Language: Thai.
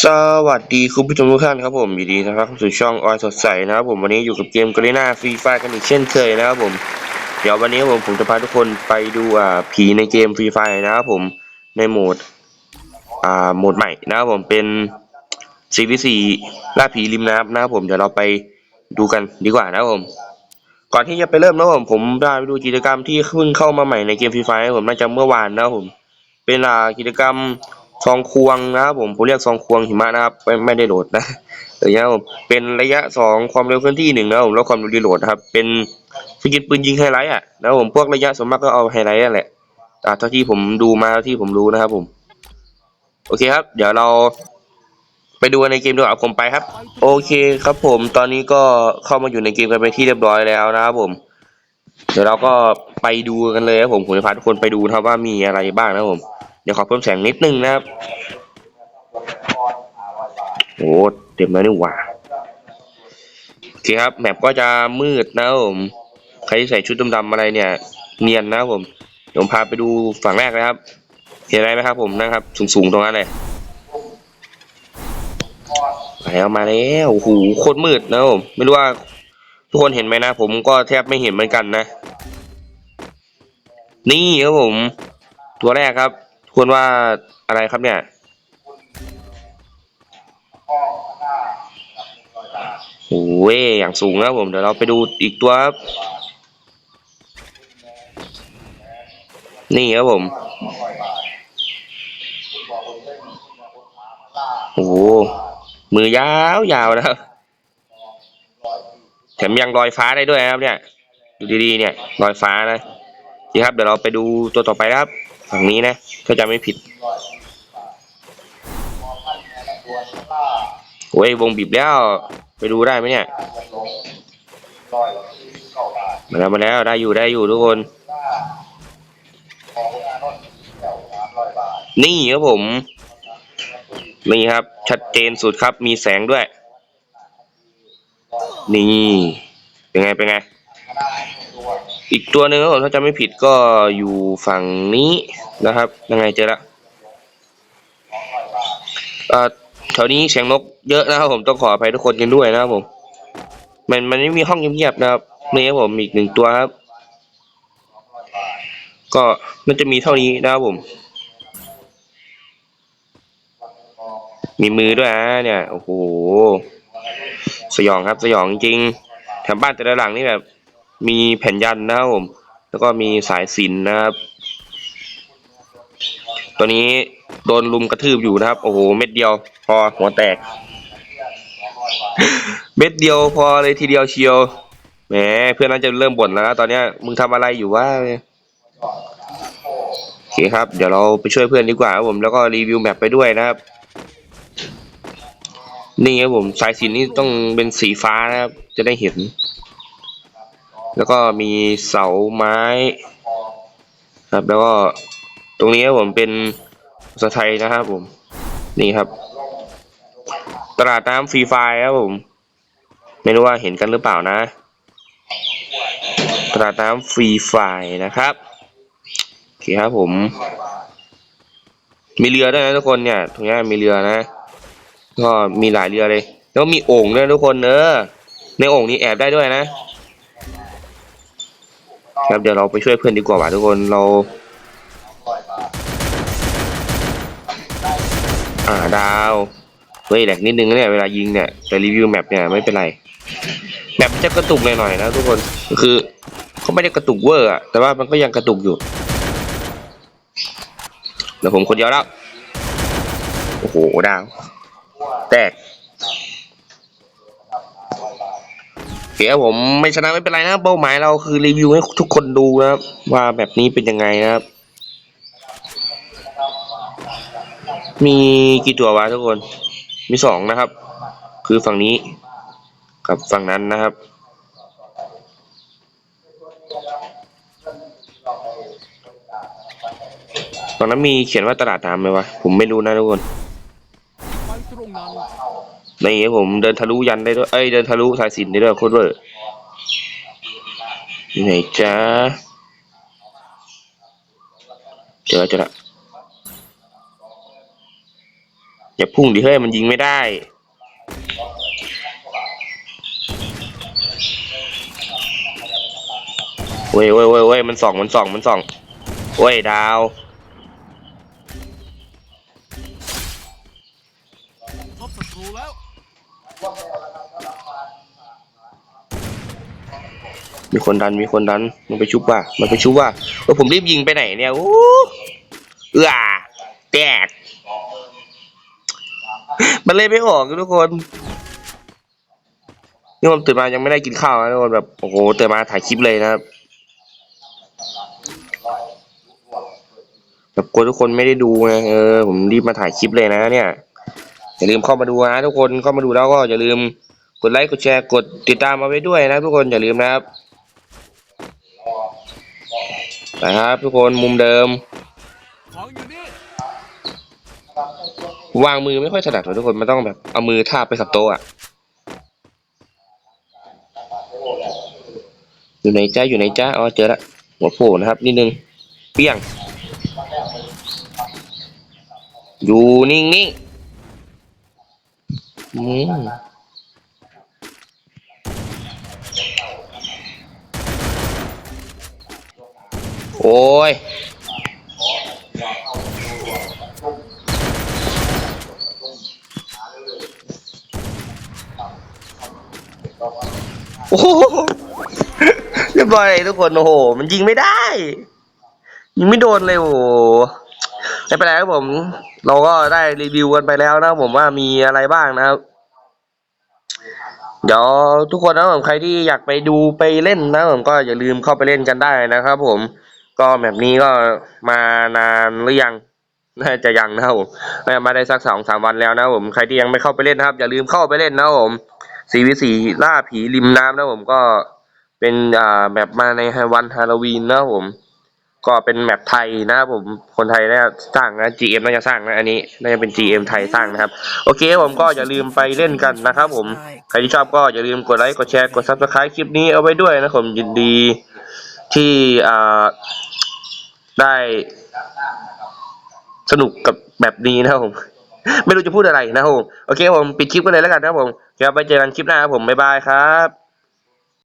สวัสดีคุณผู้ชมทุกท่านครับผมยินดีนะครับเข้าสู่ช่องออยสดใสนะครับผมวันนี้อยู่กับเกมกรีนาฟรีไฟกันอีกเช่นเคยนะครับผม เดี๋ยววันนี้ผมผมจะพาทุกคนไปดูอ่าผีในเกมฟรีไฟนะครับผมในโหมดอ่าโหมดใหม่นะครับผมเป็นซีรีล่าผีริมน้ำนะครับผมเดี๋ยวเราไปดูกันดีกว่านะครับผม ก่อนที่จะไปเริ่มนะครับผมผมได้ไปดูกิจกรรมที่เพิ่งเข้ามาใหม่ในเกมฟรีไฟผมน่าจะเมื่อวานนะครับผม เป็นอ่ากิจกรรม ซองควงนะครับผมผมเรียกซองควงหิมะนะครับไม่ไม่ได้โหลดนะแต่นะครับผมเป็นระยะสองความเร็วเคลื่อนที่หนึ่งนะครับผมแล้วความเร็วรีโหลดครับ เป็นสกิลปืนยิงไฮไลท์อะนะครับผมพวกระยะส่วนมากก็เอาไฮไลท์นั่นแหละอ่าเท่าที่ผมดูมาเท่าที่ผมรู้นะครับผม โอเคครับ เดี๋ยวเราไปดูในเกมดีกว่าผมไปครับ โอเคครับผมตอนนี้ก็เข้ามาอยู่ในเกมกันไปที่เรียบร้อยแล้วนะครับผม เดี๋ยวเราก็ไปดูกันเลยครับผมผมจะพาทุกคนไปดูนะครับว่ามีอะไรบ้างนะครับผม เดี๋ยวขอเพิ่มแสงนิดนึงนะครับโอ้เต็มแล้วนี่หว่าโอเคครับแมปก็จะมืดนะผมใครที่ใส่ชุดดำๆอะไรเนี่ย เนียนนะผมเดี๋ยวผมพาไปดูฝั่งแรกเลยครับ เห็นอะไรไหมครับผมนะครับ สูงๆตรงนั้นเลยมาแล้วมาแล้วโอ้โหโคตรมืดนะผมไม่รู้ว่าทุกคนเห็นไหมนะ ผมก็แทบไม่เห็นเหมือนกันนะ นี่ครับผม ตัวแรกครับ คนว่าอะไรครับเนี่ย โอ้ยอย่างสูงนะผมเดี๋ยวเราไปดูอีกตัวครับนี่ครับผม โอ้โหมือยาวยาวนะครับแถมยังลอยฟ้าได้ด้วยครับเนี่ย ดูดีๆเนี่ยลอยฟ้านะดีครับเดี๋ยวเราไปดูตัวต่อไปครับ ฝั่งนี้นะถ้าจำไม่ผิดโอ้ยวงบีบแล้ว ไปดูได้ไหมเนี่ย มาแล้วมาแล้วได้อยู่ได้อยู่ทุกคน นี่ครับผม นี่ครับ ชัดเจนสุดครับมีแสงด้วย นี่ เป็นไง เป็นไง อีกตัวหนึ่งครับผมถ้าจำไม่ผิดก็อยู่ฝั่งนี้นะครับ ยังไงเจอละเอ่อแถวนี้เสียงนกเยอะนะครับผมต้องขออภัยทุกคนกันด้วยนะครับผม มันมันไม่มีห้องเงียบๆนะครับนี่ครับผมอีกหนึ่งตัวครับ ก็มันจะมีเท่านี้นะครับผม มีมือด้วยนะเนี่ยโอ้โหสยองครับสยองจริงแถมบ้านแต่ละหลังนี่แบบ มีแผ่นยันนะครับผม แล้วก็มีสายสินนะครับ ตัวนี้โดนลุมกระทืบอยู่นะครับ โอ้โห เม็ดเดียวพอหัวแตก เม็ดเดียวพอเลยทีเดียวเชียว แหม เพื่อนน่าจะเริ่มบ่นแล้วนะตอนเนี้ย มึงทำอะไรอยู่วะโอเคครับ เดี๋ยวเราไปช่วยเพื่อนดีกว่าครับผม แล้วก็รีวิวแมปไปด้วยนะครับ นี่ครับผม สายสินนี่ต้องเป็นสีฟ้านะครับ จะได้เห็น แล้วก็มีเสาไม้ ครับ แล้วก็ตรงนี้ผมเป็นภาษาไทยนะครับผม นี่ครับ ตลาดน้ำฟรีไฟครับผม ไม่รู้ว่าเห็นกันหรือเปล่านะ ตลาดน้ำฟรีไฟนะครับโอเคครับผม มีเรือด้วยนะทุกคนเนี่ยตรงนี้มีเรือนะ ก็มีหลายเรือเลย แล้วมีโอ่งด้วยทุกคนเนออในโอ่งนี้แอบได้ด้วยนะ ครับเดี๋ยวเราไปช่วยเพื่อนดีกว่าว่ะทุกคนเรา อ่าดาวเฮ้ยแหลกนิดนึงเนี่ยเวลายิงเนี่ยแต่รีวิวแมปเนี่ยไม่เป็นไรแมปจะกระตุกหน่อยๆนะทุกคนคือเขาไม่ได้กระตุกเวอร์อะแต่ว่ามันก็ยังกระตุกอยู่เดี๋ยวผมคนเดียวแล้วโอ้โหดาว แตกโอเคครับผมไม่ชนะไม่เป็นไรนะเป้าหมายเราคือรีวิวให้ทุกคนดูนะครับ ว่าแบบนี้เป็นยังไงนะครับ มีกี่ตัววะทุกคน มีสองนะครับ คือฝั่งนี้กับฝั่งนั้นนะครับ ตอนนั้นมีเขียนว่าตลาดน้ำไหมวะ ผมไม่รู้นะทุกคน ตรงนั้นนี่ผมเดินทะลุยันได้ด้วย เอ้ยเดินทะลุสายสินได้ด้วยโคตรเวอร์ไหนจ้าเจอเจอละอย่าพุ่งดิเฮ้ยมันยิงไม่ได้เว้ยเว้ยเว้ยเว้ยมันส่องมันส่องมันส่องเว้ยดาว พบ ศัตรูแล้วมีคนดันมีคนดันมันไปชุบว่ะมันไปชุบว่ะเออผมรีบยิงไปไหนเนี่ยโอ้เอือแตกมันเล่นไม่ออกทุกคนนี่ผมตื่นมายังไม่ได้กินข้าวนะทุกคนแบบโอ้โหตื่นมาถ่ายคลิปเลยนะครับแบบกลัวทุกคนไม่ได้ดูนะเออผมรีบมาถ่ายคลิปเลยนะเนี่ย อย่าลืมเข้ามาดูนะทุกคนเข้ามาดูแล้วก็อย่าลืมกดไลค์กดแชร์กดติดตามมาไว้ด้วยนะทุกคนอย่าลืมนะครับนะครับทุกคนมุมเดิม วางมือไม่ค่อยถนัดเลยทุกคนมันต้องแบบเอามือทาบไปกับโต๊ะอะอยู่ไหนจ้าอยู่ไหนจ้าอ๋อเจอละหัวโผล่นะครับนิดนึงเปี้ยงอยู่นิ่งนิ่งๆ อืมโอ้ย โอ้โหเรียบร้อยเลยทุกคน โอ้โห มันยิงไม่ได้ ยิงไม่โดนเลยโอ้ ไม่เป็นไรครับผม เราก็ได้รีวิวกันไปแล้วนะครับผมว่ามีอะไรบ้างนะครับ เดี๋ยวทุกคนนะผมใครที่อยากไปดูไปเล่นนะผมก็อย่าลืมเข้าไปเล่นกันได้นะครับ ผม ก็แบบนี้ก็มานานหรือยังน่าจะยังนะครับผมมาได้สักสองสามวันแล้วนะผมใครที่ยังไม่เข้าไปเล่นนะครับ อย่าลืมเข้าไปเล่นนะผมสีวิสีล่าผีริมน้ำนะผมก็เป็นอ่าแบบมาในวันฮาโลวีนนะผม ก็เป็นแมปไทยนะครับผมคนไทยน่าสร้างนะ GM น่าจะสร้างนะอันนี้น่าจะเป็น GM ไทยสร้างนะครับ โอเคผมก็อย่าลืมไปเล่นกันนะครับผมใครที่ชอบก็อย่าลืมกดไลค์กดแชร์กด subscribe คลิปนี้เอาไว้ด้วยนะครับผมยินดีที่อ่าได้สนุกกับแบบนี้นะครับผม ไม่รู้จะพูดอะไรนะครับผมโอเคผมปิดคลิปกันเลยแล้วกันนะครับผมเดี๋ยวไปเจอกันคลิปหน้าครับผมบ๊ายบายครับ